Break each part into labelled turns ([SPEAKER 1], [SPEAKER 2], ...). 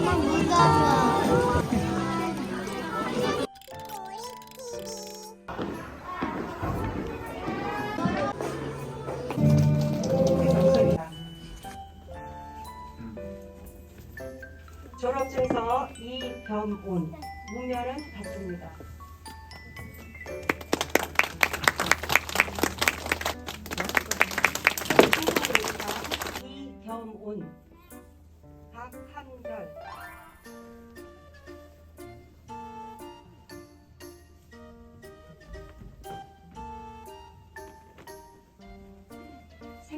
[SPEAKER 1] 너무 무서워.
[SPEAKER 2] 졸업증서 이겸온 문면은 같습니다. 이겸온 박한별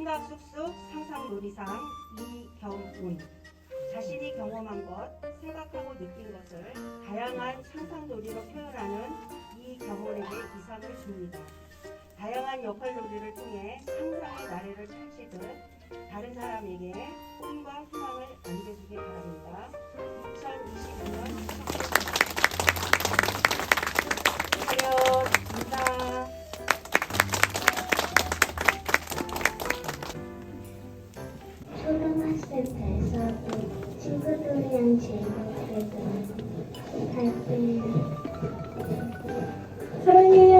[SPEAKER 2] 생각 쑥쑥 상상 놀이상 이경운 자신이 경험한 것, 생각하고 느낀 것을 다양한 상상 놀이로 표현하는 이경원에게 이상을 줍니다. 다양한 역할 놀이를 통해 상상의 나래를 펼치듯 다른 사람에게 꿈과 희망을 안겨주기 바랍니다.
[SPEAKER 1] 때서도 친구들이랑 즐겁게도 할때 사랑해요.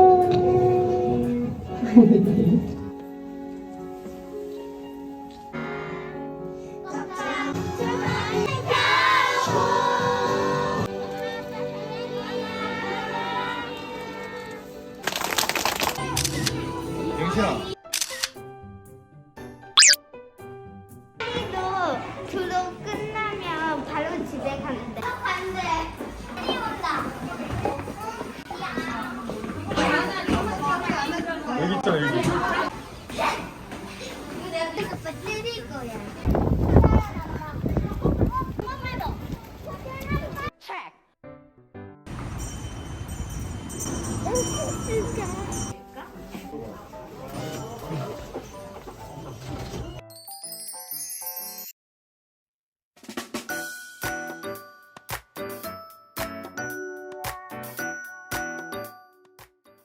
[SPEAKER 3] 영신아
[SPEAKER 1] 도 졸업 끝나면 바로 집에 가는데. 안 돼. 이 온다.
[SPEAKER 3] 여기 있잖아 여기
[SPEAKER 1] 때릴 거야.